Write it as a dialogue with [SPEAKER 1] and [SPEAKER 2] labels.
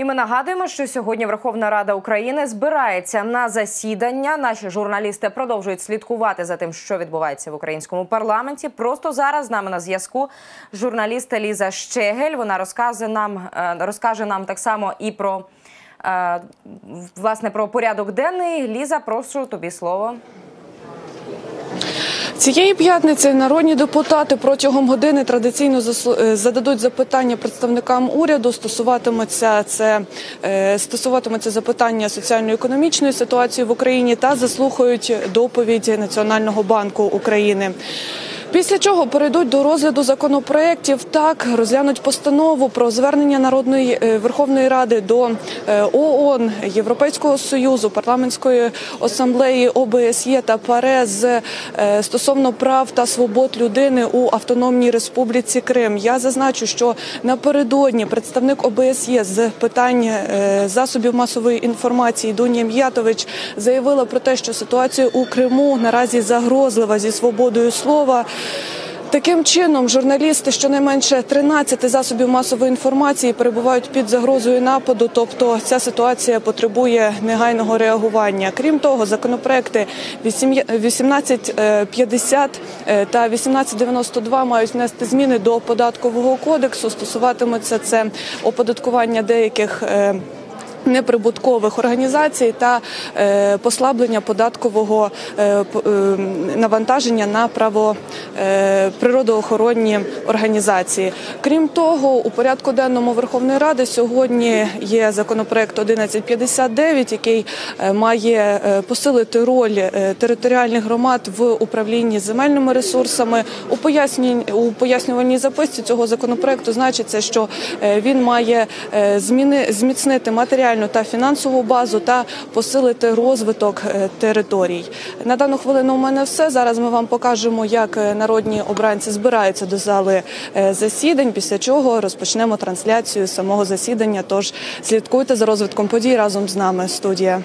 [SPEAKER 1] І ми нагадуємо, що сьогодні Верховна Рада України збирається на засідання. Наші журналісти продовжують слідкувати за тим, що відбувається в українському парламенті. Просто зараз з нами на зв'язку журналіста Ліза Щегель. Вона розкаже нам е, розкаже нам так само і про е, власне про порядок денний. Ліза, прошу тобі слово.
[SPEAKER 2] Цієї п'ятниці народні депутати протягом години традиційно е, зададуть запитання представникам уряду. Стосуватиметься це е, стосуватиметься запитання соціально-економічної ситуації в Україні та заслухають доповідь Національного банку України. Після чого перейдуть до розгляду законопроєктів, так розглянуть постанову про звернення народної е, верховної ради до е, ООН, Європейського союзу, парламентської асамблеї ОБСЄ та ПАРЕ з е, стосовно прав та свобод людини у Автономній Республіці Крим. Я зазначу, що напередодні представник ОБСЄ з питань засобів масової інформації Дуня М'ятович заявила про те, що ситуація у Криму наразі загрозлива зі свободою слова. Таким чином, журналісти щонайменше 13 засобів масової інформації перебувають під загрозою нападу. Тобто ця ситуація потребує негайного реагування. Крім того, законопроекти 1850 е, та 1892 мають внести зміни до податкового кодексу. Стосуватиметься це оподаткування деяких. Неприбуткових організацій та е, послаблення податкового е, е, навантаження на право природоохоронні організації. Крім того, у порядку денному Верховної Ради сьогодні є законопроект 1159, який має посилити роль територіальних громад в управлінні земельними ресурсами. У пояснюванні у пояснювальній записці цього законопроекту значиться, що він має зміни зміцнити матеріал матеріальну та фінансову базу та посилити розвиток е, територій. На дану хвилину у мене все. Зараз ми вам покажемо, як е, народні обранці збираються до зали е, засідань. Після чого розпочнемо трансляцію самого засідання. Тож слідкуйте за розвитком подій разом з нами. Студія.